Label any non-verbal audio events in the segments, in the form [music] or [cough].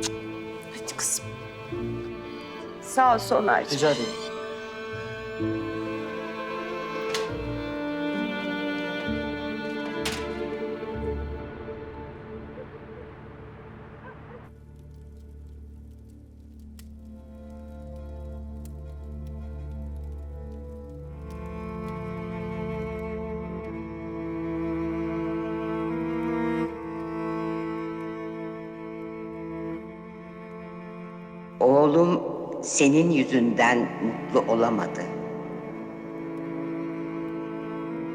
Hadi kızım. Sağ ol Somerciğim. Rica ederim. Oğlum senin yüzünden mutlu olamadı.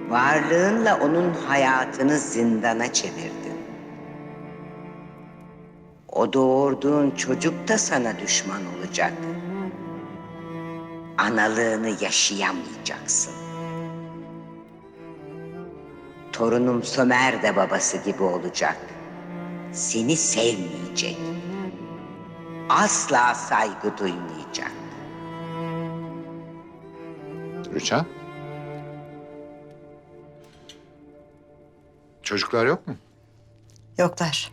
Varlığınla onun hayatını zindana çevirdin. O doğurduğun çocuk da sana düşman olacak. Analığını yaşayamayacaksın. Torunum Sömer de babası gibi olacak. Seni sevmeyecek asla saygı duymayacak. Rüçhan? Çocuklar yok mu? Yoklar.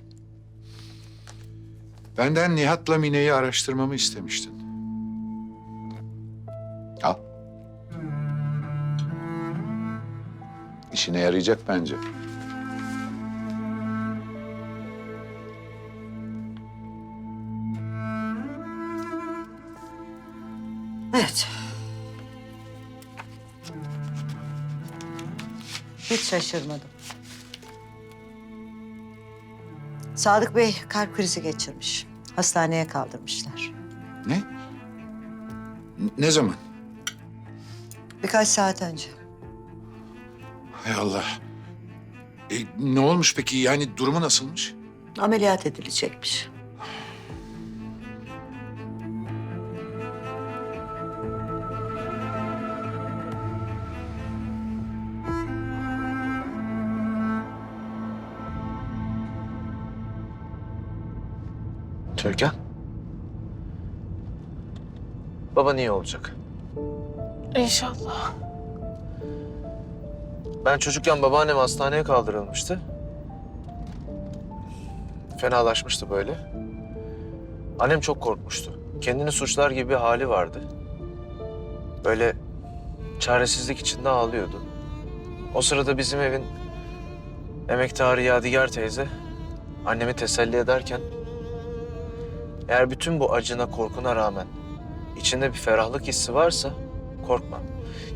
Benden Nihat'la Mine'yi araştırmamı istemiştin. Al. İşine yarayacak bence. Evet. Hiç şaşırmadım. Sadık Bey kalp krizi geçirmiş. Hastaneye kaldırmışlar. Ne? N- Ne zaman? Birkaç saat önce. Hay Allah. E, ne olmuş peki? Yani durumu nasılmış? Ameliyat edilecekmiş. Türkan. Baba niye olacak? İnşallah. Ben çocukken babaannem hastaneye kaldırılmıştı. Fenalaşmıştı böyle. Annem çok korkmuştu. Kendini suçlar gibi bir hali vardı. Böyle çaresizlik içinde ağlıyordu. O sırada bizim evin emektarı Yadigar teyze annemi teselli ederken eğer bütün bu acına korkuna rağmen içinde bir ferahlık hissi varsa korkma.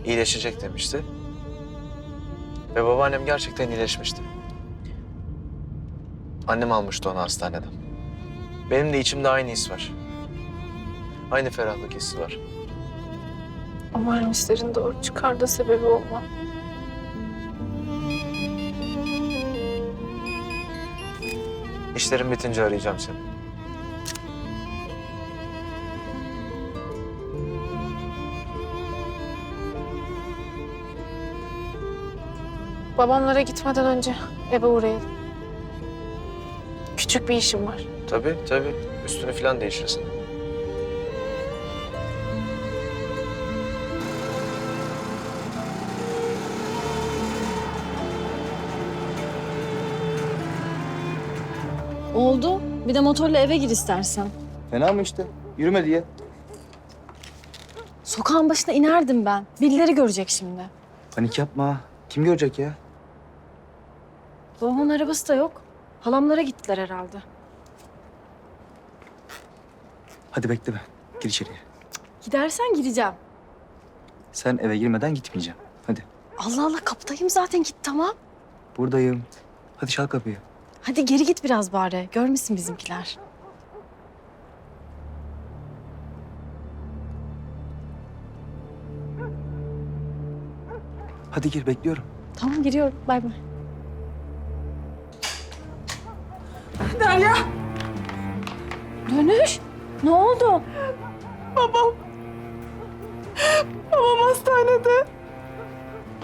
iyileşecek demişti. Ve babaannem gerçekten iyileşmişti. Annem almıştı onu hastaneden. Benim de içimde aynı his var. Aynı ferahlık hissi var. Umarım işlerin doğru çıkar da sebebi olmam. İşlerim bitince arayacağım seni. Babamlara gitmeden önce eve uğrayalım. Küçük bir işim var. Tabii tabii. Üstünü falan değişirsin. Oldu. Bir de motorla eve gir istersen. Fena mı işte? Yürüme diye. Sokağın başına inerdim ben. Birileri görecek şimdi. Panik yapma. Kim görecek ya? Babamın arabası da yok. Halamlara gittiler herhalde. Hadi bekleme. Gir içeriye. Gidersen gireceğim. Sen eve girmeden gitmeyeceğim. Hadi. Allah Allah kapıdayım zaten git tamam. Buradayım. Hadi çal kapıyı. Hadi geri git biraz bari. Görmesin bizimkiler. Hadi gir bekliyorum. Tamam giriyorum. Bay bay. Derya. Dönüş. Ne oldu? Babam. Babam hastanede.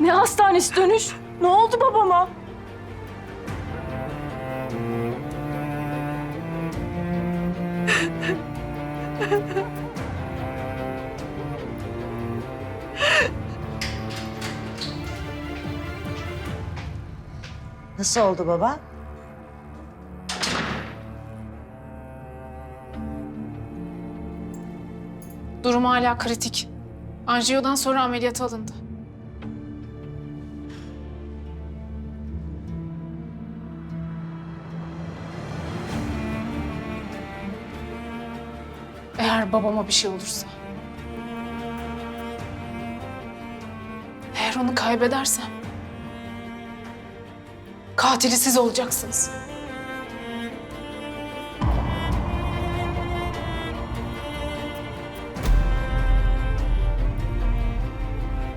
Ne hastanesi dönüş? Ne oldu babama? [laughs] Nasıl oldu baba? Durum hala kritik. Anjiyodan sonra ameliyata alındı. Eğer babama bir şey olursa. Eğer onu kaybedersem. Katili siz olacaksınız.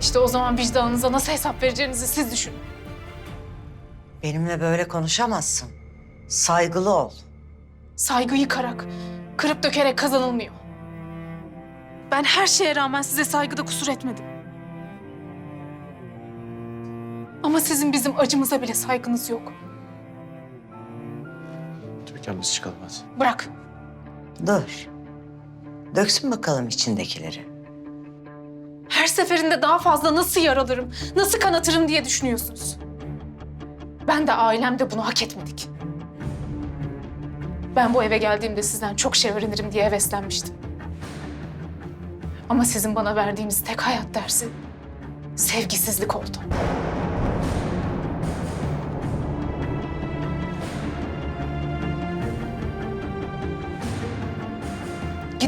İşte o zaman vicdanınıza nasıl hesap vereceğinizi siz düşünün. Benimle böyle konuşamazsın. Saygılı ol. Saygı yıkarak, kırıp dökerek kazanılmıyor. Ben her şeye rağmen size saygıda kusur etmedim. Ama sizin bizim acımıza bile saygınız yok. Türkan biz çıkalım hadi. Bırak. Dur. Döksün bakalım içindekileri. Her seferinde daha fazla nasıl yaralarım, nasıl kanatırım diye düşünüyorsunuz. Ben de ailem de bunu hak etmedik. Ben bu eve geldiğimde sizden çok şey öğrenirim diye heveslenmiştim. Ama sizin bana verdiğiniz tek hayat dersi sevgisizlik oldu.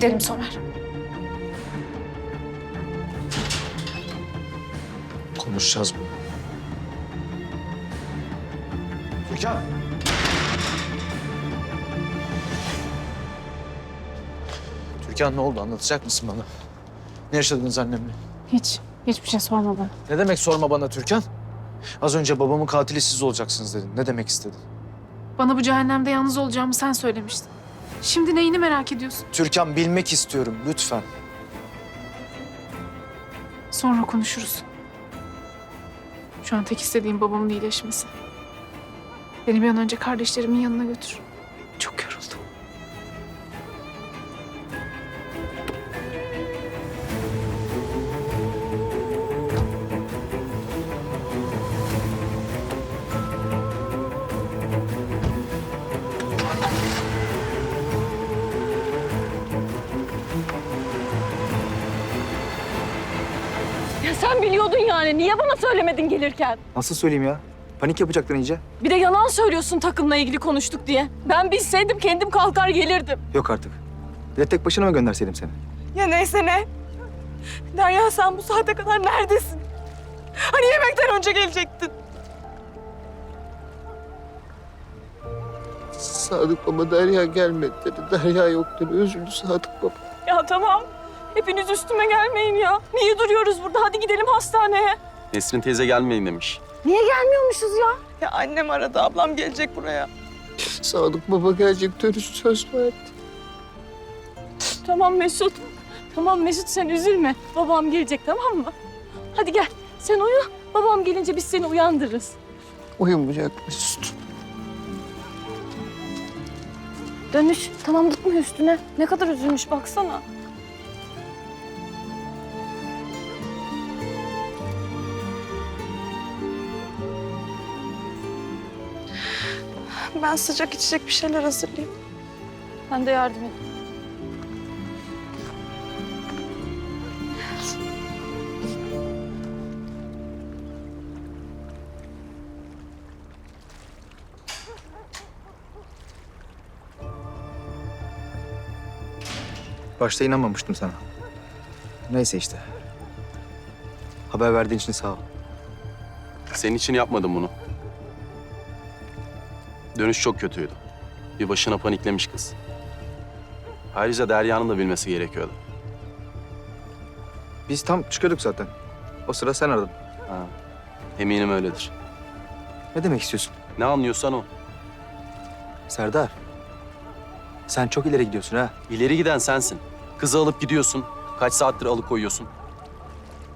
Gidelim Somer. Konuşacağız bunu. Türkan! Türkan ne oldu anlatacak mısın bana? Ne yaşadınız annemle? Hiç, hiçbir şey sorma bana. Ne demek sorma bana Türkan? Az önce babamın katili siz olacaksınız dedin. Ne demek istedin? Bana bu cehennemde yalnız olacağımı sen söylemiştin. Şimdi neyini merak ediyorsun? Türkan bilmek istiyorum lütfen. Sonra konuşuruz. Şu an tek istediğim babamın iyileşmesi. Beni bir an önce kardeşlerimin yanına götür. Ya sen biliyordun yani. Niye bana söylemedin gelirken? Nasıl söyleyeyim ya? Panik yapacaktın iyice. Bir de yalan söylüyorsun takımla ilgili konuştuk diye. Ben bilseydim kendim kalkar gelirdim. Yok artık. Bir de tek başına mı gönderseydim seni? Ya neyse ne? Derya sen bu saate kadar neredesin? Hani yemekten önce gelecektin? Sadık baba Derya gelmedi dedi. Derya yok dedi. Üzüldü Sadık baba. Ya tamam. Hepiniz üstüme gelmeyin ya. Niye duruyoruz burada? Hadi gidelim hastaneye. Nesrin teyze gelmeyin demiş. Niye gelmiyormuşuz ya? Ya annem aradı. Ablam gelecek buraya. Sadık baba gelecek. Dönüş söz verdi. Tamam Mesut. Tamam Mesut sen üzülme. Babam gelecek tamam mı? Hadi gel. Sen uyu. Babam gelince biz seni uyandırırız. Uyumayacak Mesut. Dönüş. Tamam gitme üstüne. Ne kadar üzülmüş baksana. Ben sıcak içecek bir şeyler hazırlayayım. Ben de yardım et. Başta inanmamıştım sana. Neyse işte. Haber verdiğin için sağ ol. Senin için yapmadım bunu. Dönüş çok kötüydü. Bir başına paniklemiş kız. Ayrıca Derya'nın da bilmesi gerekiyordu. Biz tam çıkıyorduk zaten. O sıra sen aradın. Ha. Eminim öyledir. Ne demek istiyorsun? Ne anlıyorsan o. Serdar. Sen çok ileri gidiyorsun ha. İleri giden sensin. Kızı alıp gidiyorsun. Kaç saattir alıkoyuyorsun.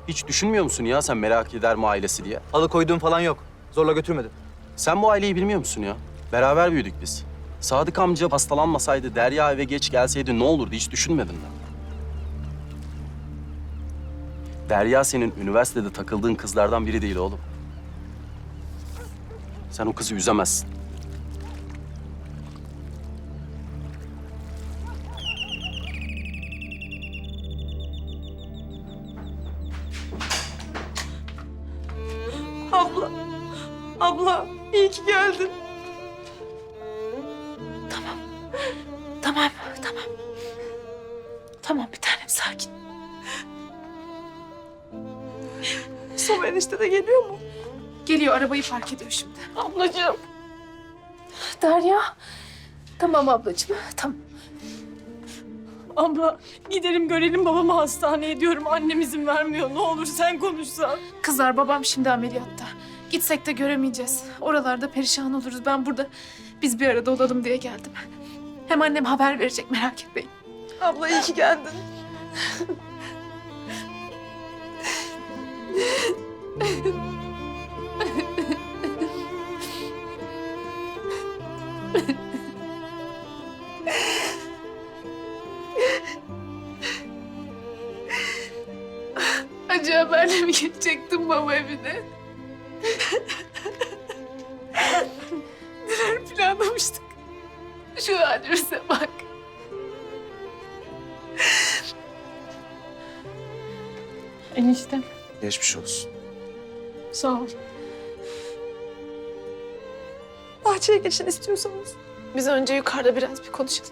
Hiç düşünmüyor musun ya sen merak eder mi ailesi diye? Alıkoyduğun falan yok. Zorla götürmedim. Sen bu aileyi bilmiyor musun ya? Beraber büyüdük biz. Sadık amca hastalanmasaydı, Derya eve geç gelseydi ne olurdu hiç düşünmedim ben. Derya senin üniversitede takıldığın kızlardan biri değil oğlum. Sen o kızı üzemezsin. Abla, abla iyi ki geldin. Tamam bir tanem sakin. Som enişte de geliyor mu? Geliyor arabayı park ediyor şimdi. Ablacığım. Derya. Tamam ablacığım. Tamam. Abla gidelim görelim babamı hastaneye diyorum. Annem izin vermiyor. Ne olur sen konuşsan. Kızlar babam şimdi ameliyatta. Gitsek de göremeyeceğiz. Oralarda perişan oluruz. Ben burada biz bir arada olalım diye geldim. Hem annem haber verecek merak etmeyin. Abla iyi ki geldin. Acı haberle mi gidecektim baba evine? Eniştem Geçmiş olsun. sağ ol. Bahçeye geçin istiyorsanız. Biz önce yukarıda biraz bir konuşalım.